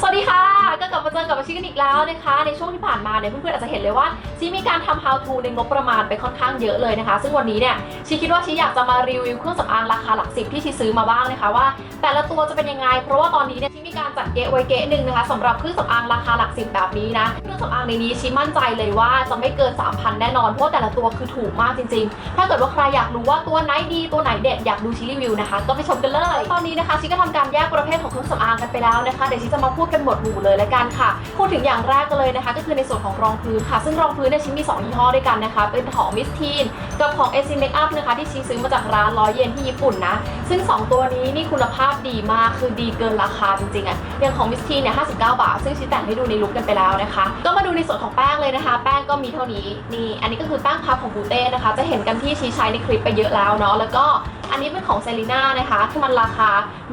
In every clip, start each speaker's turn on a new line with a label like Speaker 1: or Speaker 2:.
Speaker 1: สวัสดีค่ะ ก็กลับมาเจอกับอาชีพกันอีกแล้วนะคะ ในช่วงที่ผ่านมาเนี่ยเพื่อนๆอาจจะเห็นเลยว่าชีมีการทำ how to ในงบประมาณไปค่อนข้างเยอะเลยนะคะ ซึ่งวันนี้เนี่ยชีคิดว่าชีอยากจะมารีวิวเครื่องสำอางราคาหลักสิบที่ชีซื้อมาบ้างนะคะว่า แต่ละตัวจะเป็นยังไง เพราะว่าตอนนี้เนี่ยชีมีการจัดเกะไว้เกะหนึ่งนะคะสำหรับเครื่องสำอางราคาหลักสิบแบบนี้นะเครื่องสำอางในนี้ชีมั่นใจเลยว่าจะไม่เกิน3,000แน่นอนเพราะว่าแต่ละตัวคือถูกมากจริง ๆ ถ้าเกิดว่าใครอยากรู้ว่าตัวไหนดีตัวไหนเด็ดอยากดูชีรีวิวนะคะ ก็ไปชมกันเลย ตอนนี้นะคะชีก็ทำการแยกประเภทของเครื่องสำอางกันไปแล้วนะคะเดี๋ยวชีจะมาพูดกันหมดหมู่เลยละกันค่ะ พูดถึงอย่างแรกกันเลยนะคะ ก็คือในส่วนของรองพื้นค่ะ ซึ่งรองพื้นเนี่ยชีมี 2 ยี่ห้อด้วยกันนะคะ เป็นของมิสทีนกับของ AC Makeup นะคะ ที่ชีซื้อมาจากร้านร้อยเยนที่ญี่ปุ่นนะ ซึ่ง 2 ตัวนี้นี่คุณภาพดีมาก คือดีเกินราคาจริงๆอะอย่างของมิสทีนเนี่ย59 บาท ซึ่งชีแต่งให้ดูในลุคกันไปแล้วนะคะ ก็มาดูในส่วนของแป้งเลยนะคะ แป้งก็มีเท่านี้ นี่ อันนี้ก็คือแป้งพับของบูเต้นะคะ จะเห็นกันที่ชีใช้ในคลิปไปเยอะแล้วเนาะ แล้วก็ อันนี้เป็นของเซรีน่านะคะที่มันราคา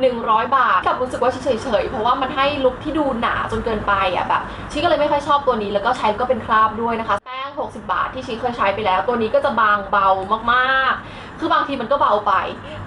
Speaker 1: 100 บาทกลับรู้สึกว่าเฉยๆเพราะว่ามันให้ลุคที่ดูหนาจนเกินไปอะแบบชีก็เลยไม่ค่อยชอบตัวนี้แล้วก็ใช้ก็เป็นคราบด้วยนะคะแป้ง 60 บาทที่ชีเคยใช้ไปแล้ว ตัวนี้ก็จะบางเบามากๆ คือบางทีมันก็เบาไป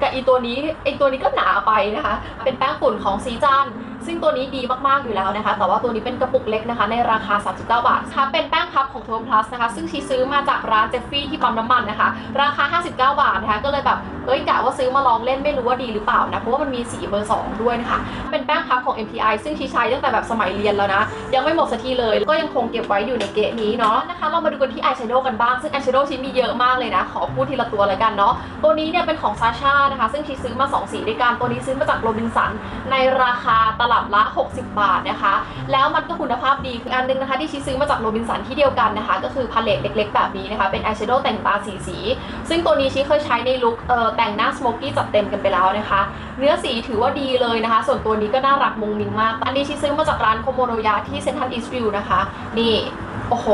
Speaker 1: กับอีตัวนี้ไอตัวนี้ก็หนาไปนะคะ เป็นแป้งฝุ่นของซีจัน ซึ่งตัวนี้ดีมากๆอยู่แล้วนะคะ แต่ว่าตัวนี้เป็นกระปุกเล็กนะคะ ในราคา 39 บาทค่ะเป็นแป้งพับของโทมพลัสนะคะ ซึ่งชีซื้อมาจากร้านเจฟฟี่ที่ปั๊มน้ำมันนะคะ ราคา 59 บาทนะคะก็เลยแบบเอ้ยกะว่าซื้อมาลองเล่นไม่รู้ว่าดีหรือเปล่านะเพราะว่ามันมีสีเบอร์ 2 ด้วยนะคะ เป็นแป้งพับของ MTI ซึ่งชีใช้ตั้งแต่แบบสมัยเรียนแล้วนะ ยังไม่หมดสักทีเลย ก็ยังคงเก็บไว้อยู่ในเกะนี้เนาะนะคะเรามาดูกันที่อายแชโดว์กันบ้างซึ่งอายแชโดว์ชิ้นมีเยอะมากเลยนะ ขอพูดทีละตัวเลยกันเนาะตัวนี้เนี่ยเป็นของซาชานะคะซึ่งชีซื้อมา 2 สีด้วยกันตัวนี้ซื้อมาจากโรบินสันในราคาตลับละ 60 บาทนะคะ แล้วมันก็คุณภาพดีคืออันนึงนะคะ ที่ชีซื้อมาจากโรบินสันที่เดียวกันนะคะ ก็คือพาเลตเล็กๆ แบบนี้นะคะ เป็นอายแชโดว์แต่งตาสีสี ซึ่งตัวนี้ชีเคยใช้ในลุคเอ่อแต่งหน้าสโมกกี้จัดเต็มกันไปแล้วนะคะ เนื้อสีถือว่าดีเลยนะคะ ส่วนตัวนี้ก็น่ารักมุงมิงมาก อันนี้ชีซื้อมาจากร้านโคโมโนยะที่เซนทรัลอีสต์วิวนะคะ นี่ โอ้โห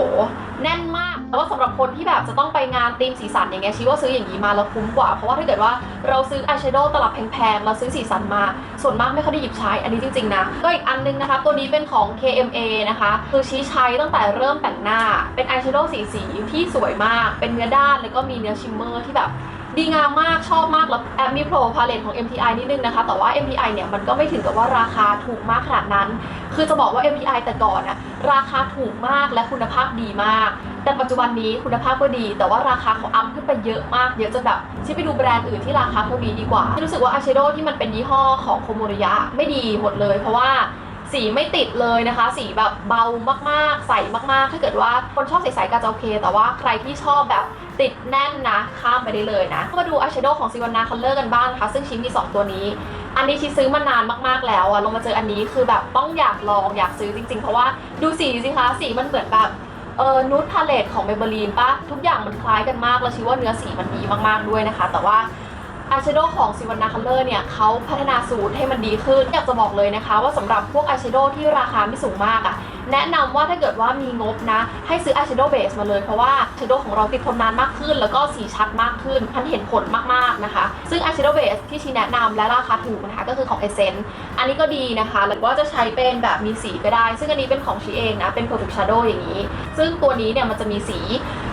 Speaker 1: แน่นมาก แต่ว่าสำหรับคนที่แบบจะต้องไปงานธีมสีสันอย่างเงี้ยชีว่าซื้ออย่างนี้มาแล้วคุ้มกว่า เพราะว่าถ้าเกิดว่าเราซื้ออายแชโดว์ตลับแพงๆเราซื้อสีสันมา ส่วนมากไม่ค่อยได้หยิบใช้อันนี้จริงๆนะ ก็อีกอันนึงนะคะ ตัวนี้เป็นของ KMA นะคะ คือชี้ใช้ตั้งแต่เริ่มแต่งหน้า เป็นอายแชโดว์สีสีที่สวยมาก เป็นเนื้อด้านแล้วก็มีเนื้อชิมเมอร์ที่แบบดีงามมากชอบมากแล้วแอปมีโปรพาเลตของ MTI นิดนึงนะคะ แต่ว่า MTI เนี่ยมันก็ไม่ถึงกับว่าราคาถูกมากขนาดนั้น คือจะบอกว่า MTI แต่ก่อนอะราคาถูกมากและคุณภาพดีมาก แต่ปัจจุบันนี้คุณภาพก็ดี แต่ว่าราคาเขาอัพขึ้นไปเยอะมาก เยอะจนแบบชิไปดูแบรนด์อื่นที่ราคาเท่านี้ดีกว่ารู้สึกว่าอ y เชโดที่มันเป็นยี่ห้อของโคโมริยะไม่ดีหมดเลย เพราะว่าสีไม่ติดเลยนะคะ สีแบบเบามากๆ ใสมากๆ ถ้าเกิดว่าคนชอบใสๆก็จะโอเค แต่ว่าใครที่ชอบแบบติดแน่นนะ ข้ามไปได้เลยนะ มาดูอ y เชโดของซิวานาคัลเลอร์กันบ้างนะคะ ซึ่งชิ้นมี 2 ตัวนี้ อันนี้ชิซื้อมานานมากๆแล้วอะลงมาเจออันนี้คือแบบต้องอยากลองอยากซื้อจริงๆ เพราะว่าดูสีสิคะ สีมันเหมือนแบบ เออนูดพาเลตของเมเบลีนปะทุกอย่างมันคล้ายกันมากแล้วชิว่าเนื้อสีมันดีมากๆด้วยนะคะ แต่ว่าอายแชโดว์ของซิวานาคัลเลอร์เนี่ยเขาพัฒนาสูตรให้มันดีขึ้น อยากจะบอกเลยนะคะ ว่าสำหรับพวกอายแชโดว์ที่ราคาไม่สูงมากอะ่ะ แนะนำว่าถ้าเกิดว่ามีงบนะ ให้ซื้ออายแชโดว์เบสมาเลย เพราะว่าอายแชโดว์ของเราติดทนนานมากขึ้น แล้วก็สีชัดมากขึ้นทันเห็นผลมากๆนะคะ ซึ่งอายแชโดว์เบสที่ชีแนะนำและราคาถูกนะคะก็คือของ e s s e n c e อันนี้ก็ดีนะคะหรือว่าจะใช้เป็นแบบมีสีก็ได้ ซึ่งอันนี้เป็นของชีเองนะเป็น Perfect Shadow อย่างนี้ ซึ่งตัวนี้เนี่ยมันจะมีสี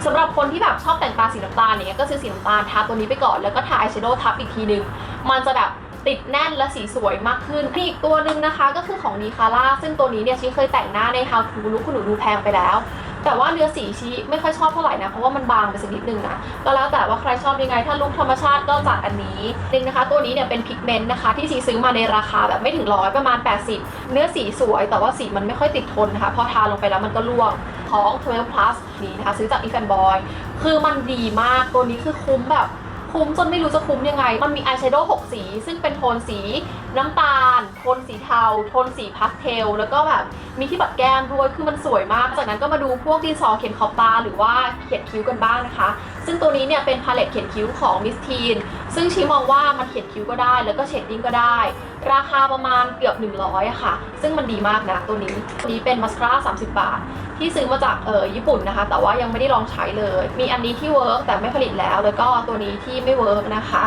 Speaker 1: สำหรับคนที่แบบชอบแต่งตาสีน้ำตาลเงี้ยก็ซื้อสีน้ำตาลทาตัวนี้ไปก่อนแล้วก็ทาอายแชโดว์ทับอีกทีนึง มันจะแบบติดแน่นและสีสวยมากขึ้นมีอีกตัวหนึ่งนะคะก็คือของนีคาร่าซึ่งตัวนี้เนี่ยชีเคยแต่งหน้าใน How to ลุคคุณหนูดูแพงไปแล้ว แต่ว่าเนื้อสีชีไม่ค่อยชอบเท่าไหร่นะ เพราะว่ามันบางไปสักนิดนึงนะ ก็แล้วแต่ว่าใครชอบยังไง ถ้าลุคธรรมชาติก็จัดอันนี้นึ่งนะคะ ตัวนี้เนี่ยเป็นพิกเมนต์นะคะ ที่ชีซื้อมาในราคาแบบไม่ถึงร้อยประมาณ 80 เนื้อสีสวย แต่ว่าสีมันไม่ค่อยติดทนนะคะพอทาลงไปแล้วมันก็ร่วง ของ 12 plus นี่นะคะซื้อจาก if a n Boy คือมันดีมากตัวนี้คือคุ้มแบบคุ้มจนไม่รู้จะคุ้มยังไง มันมีอายแชโดว์6สี ซึ่งเป็นโทนสี น้ำตาล โทนสีเทา โทนสีพาสเทล แล้วก็แบบมีที่ปัดแก้มด้วย คือมันสวยมาก จากนั้นก็มาดูพวกดินสอเขียนขอบตาหรือว่าเขียนคิ้วกันบ้างนะคะ ซึ่งตัวนี้เนี่ยเป็นพาเลตเขียนคิ้วของมิสทีนซึ่งชีมองว่ามันเขียนคิ้วก็ได้ แล้วก็เชดดิ้งก็ได้ ราคาประมาณเกือบ 100อะค่ะ ซึ่งมันดีมากนะตัวนี้ตัวนี้เป็นมัสคาร่า30 บาท ที่ซื้อมาจากเออญี่ปุ่นนะคะ แต่ว่ายังไม่ได้ลองใช้เลย มีอันนี้ที่เวิร์กแต่ไม่ผลิตแล้ว แล้วก็ตัวนี้ที่ไม่เวิร์กนะคะ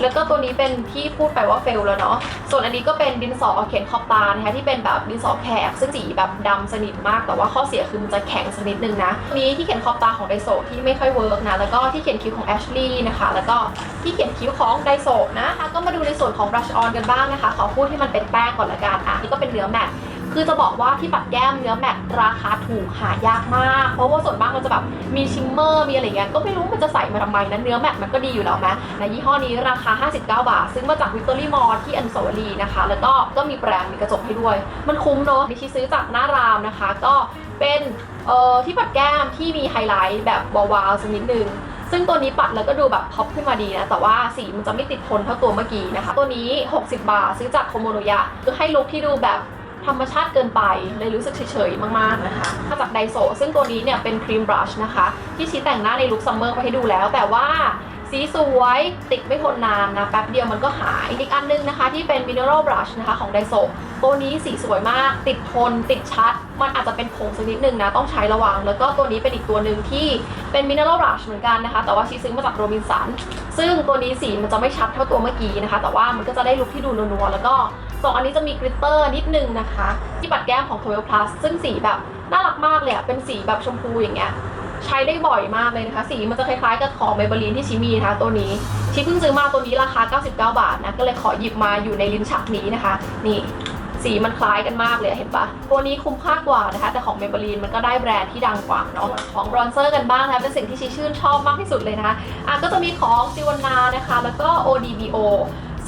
Speaker 1: แล้วก็ตัวนี้เป็นที่พูดไปว่าเฟลแล้วเนาะส่วนอันนี้ก็เป็นดินสอเขียนขอบตานะคะที่เป็นแบบดินสอแขกซึ่งสีแบบดำสนิทมากแต่ว่าข้อเสียคือมันจะแข็งสักนิดนึงนะนี้ที่เขียนขอบตาของไดโซที่ไม่ค่อยเวิร์กนะแล้วก็ที่เขียนคิ้วของแอชลีย์นะคะแล้วก็ที่เขียนคิ้วของไดโซนะคะก็มาดูในส่วนของบรัชออนกันบ้างนะคะขอพูดที่มันเป็นแป้งก่อนละกันอะนี่ก็เป็นเนื้อแมท คือจะบอกว่าที่ปัดแก้มเนื้อแมตต์ราคาถูกหายากมาก เพราะว่าส่วนมากมันจะแบบมีชิมเมอร์มีอะไรเงี้ยก็ไม่รู้มันจะใส่มาทำไมนะเนื้อแมตต์มันก็ดีอยู่แล้วไหมในยี่ห้อนี้ราคา 59 บาทซึ่งมาจากวิกตอรี่มอลที่อนุสาวรีย์นะคะ แล้วก็ก็มีแปรงมีกระจกให้ด้วย มันคุ้มเนอะดิฉันซื้อจากหน้ารามนะคะ ก็เป็นเอ่อที่ปัดแก้มที่มีไฮไลท์แบบวาวๆสักนิดนึงซึ่งตัวนี้ปัดแล้วก็ดูแบบพ็อปขึ้นมาดีนะ แต่ว่าสีมันจะไม่ติดทนเท่าตัวเมื่อกี้นะคะ ตัวนี้ 60 บาทซื้อจากโคโมโนยะคือให้ลุคที่ดูแบบ ธรรมชาติเกินไปเลยรู้สึกเฉยๆ มากๆนะคะมาจากไดโซซึ่งตัวนี้เนี่ยเป็นครีมบรัชนะคะ ที่ชี้แต่งหน้าในลุคซัมเมอร์ไปให้ดูแล้ว แต่ว่าสีสวยติดไม่ทนนานนะ แป๊บเดียวมันก็หาย อีกอันนึงนะคะ ที่เป็น Mineral Brush นะคะของไดโซตัวนี้สีสวยมาก ติดทน ติดชัด มันอาจจะเป็นผงสักนิดนึงนะ ต้องใช้ระวัง แล้วก็ตัวนี้เป็นอีกตัวหนึ่งที่เป็น Mineral Brush เหมือนกันนะคะ แต่ว่าชีซื้อมาจากโรบินสันซึ่งตัวนี้สีมันจะไม่ชัดเท่าตัวเมื่อกี้นะคะ แต่ว่ามันก็จะได้ลุคที่ดูนัวๆแล้วก็ สองอันนี้จะมีกริตเตอร์นิดนึงนะคะ ที่ปัดแก้มของ12 plus ซึ่งสีแบบน่ารักมากเลยอะเป็นสีแบบชมพูอย่างเงี้ยใช้ได้บ่อยมากเลยนะคะ สีมันจะคล้ายๆกับของเมเบลีนที่ชิมีนะคะตัวนี้ ชิเพิ่งซื้อมาตัวนี้ราคา 99 บาทนะ ก็เลยขอหยิบมาอยู่ในลิ้นชักนี้นะคะ นี่สีมันคล้ายกันมากเลยเห็นปะตัวนี้คุ้มค่ากว่านะคะ แต่ของเมเบลีนมันก็ได้แบรนด์ที่ดังกว่าเนาะของบรอนเซอร์กันบ้างนะคะ เป็นสิ่งที่ชิชื่นชอบมากที่สุดเลยนะคะอะก็จะมีของซิวนานะคะ แล้วก็ ODBO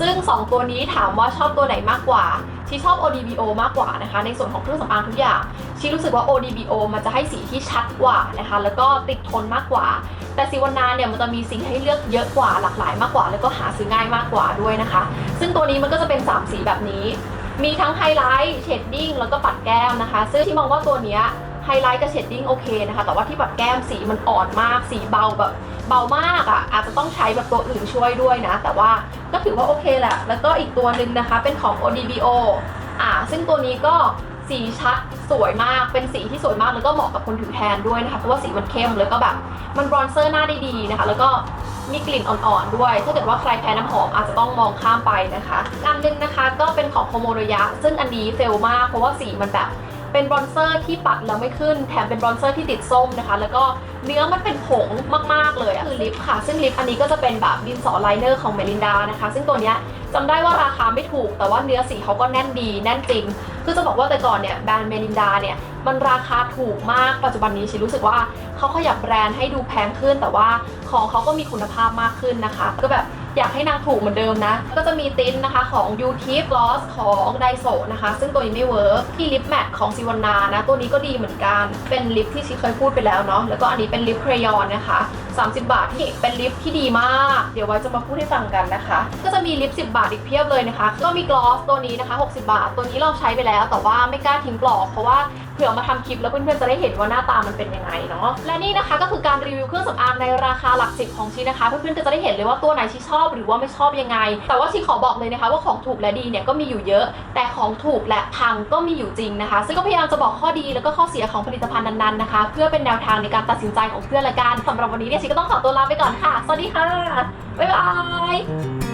Speaker 1: ซึ่ง 2 ตัวนี้ถามว่าชอบตัวไหนมากกว่าชีชอบ ODBO มากกว่านะคะ ในส่วนของเครื่องสำอางทุกอย่างชีรู้สึกว่า ODBO มันจะให้สีที่ชัดกว่านะคะ แล้วก็ติดทนมากกว่า แต่ซิวานาเนี่ยมันจะมีสิ่งให้เลือกเยอะกว่าหลากหลายมากกว่า แล้วก็หาซื้อง่ายมากกว่าด้วยนะคะ ซึ่งตัวนี้มันก็จะเป็น 3 สีแบบนี้ มีทั้งไฮไลท์เชดดิ้งแล้วก็ปัดแก้มนะคะ ซึ่งที่มองว่าตัวเนี้ยไฮไลท์กับเชดดิ้งโอเคนะคะ แต่ว่าที่ปัดแก้มสีมันอ่อนมาก สีเบาแบบ เบามากอะ่ะอาจจะต้องใช้แบบตัวอื่นช่วยด้วยนะ แต่ว่าก็ถือว่าโอเคแหละ แล้วก็อีกตัวหนึ่งนะคะเป็นของ ODBO อ่าซึ่งตัวนี้ก็สีชัดสวยมากเป็นสีที่สวยมากแล้วก็เหมาะกับคนผิวแทนด้วยนะคะเพราะว่าสีมันเข้มแล้วก็แบบมันบรอนเซอร์หน้าได้ดีนะคะ แล้วก็มีกลิ่นอ่อนๆด้วย ถ้าเกิดว่าใครแพ้น้ำหอมอาจจะต้องมองข้ามไปนะคะอันหนึงนะคะก็เป็นของโคโมโรยะ ซึ่งอันนี้เฟลมากเพราะว่าสีมันแบบ เป็นบรอนเซอร์ที่ปัดแล้วไม่ขึ้น แถมเป็นบรอนเซอร์ที่ติดส้มนะคะ แล้วก็เนื้อมันเป็นผงมาก ๆ เลยอะคือลิปค่ะ ซึ่งลิปอันนี้ก็จะเป็นแบบดินสอไลเนอร์ของเมลินดานะคะ ซึ่งตัวเนี้ยจำได้ว่าราคาไม่ถูก แต่ว่าเนื้อสีเขาก็แน่นดี แน่นจริง คือจะบอกว่าแต่ก่อนเนี่ยแบรนด์เมลินดาเนี่ยมันราคาถูกมากปัจจุบันนี้ฉันรู้สึกว่าเขาขยับแบรนด์ให้ดูแพงขึ้น แต่ว่าของเขาก็มีคุณภาพมากขึ้นนะคะ ก็แบบอยากให้นางถูกเหมือนเดิมนะ ก็จะมีติ้นนะคะของ u t i p Gloss ของไดโซนะคะ ซึ่งตัวนี้ไม่เวิร์กที่ลิปแมทของซิวานานะ ตัวนี้ก็ดีเหมือนกัน เป็นลิปที่ชิเคยพูดไปแล้วเนาะ แล้วก็อันนี้เป็นลิปเครยอนนะคะ 30 บาทที่เป็นลิปที่ดีมาก เดี๋ยวไว้จะมาพูดให้ฟังกันนะคะ ก็จะมีลิป 10 บาทอีกเพียบเลยนะคะ ก็มีกลอสตัวนี้นะคะ 60 บาท ตัวนี้เราใช้ไปแล้ว แต่ว่าไม่กล้าทิ้งกลอกเพราะว่า ผื่อมาทำคลิปแล้วเพื่อนๆจะได้เห็นว่าหน้าตามันเป็นยังไงเนาะและนี่นะคะก็คือการรีวิวเครื่องสำอางในราคาหลักสิบของชีนะคะเพื่อนๆก็จะได้เห็นเลยว่าตัวไหนชีชอบหรือว่าไม่ชอบยังไง แต่ว่าชีขอบอกเลยนะคะ ว่าของถูกและดีเนี่ยก็มีอยู่เยอะ แต่ของถูกและพังก็มีอยู่จริงนะคะ ซึ่งก็พยายามจะบอกข้อดีแล้วก็ข้อเสียของผลิตภัณฑ์นั้นๆนะคะ เพื่อเป็นแนวทางในการตัดสินใจของเพื่อนละกันสำหรับวันนี้เนี่ยชีก็ต้องขอตัวลาไปก่อนค่ะสวัสดีค่ะบ๊ายบาย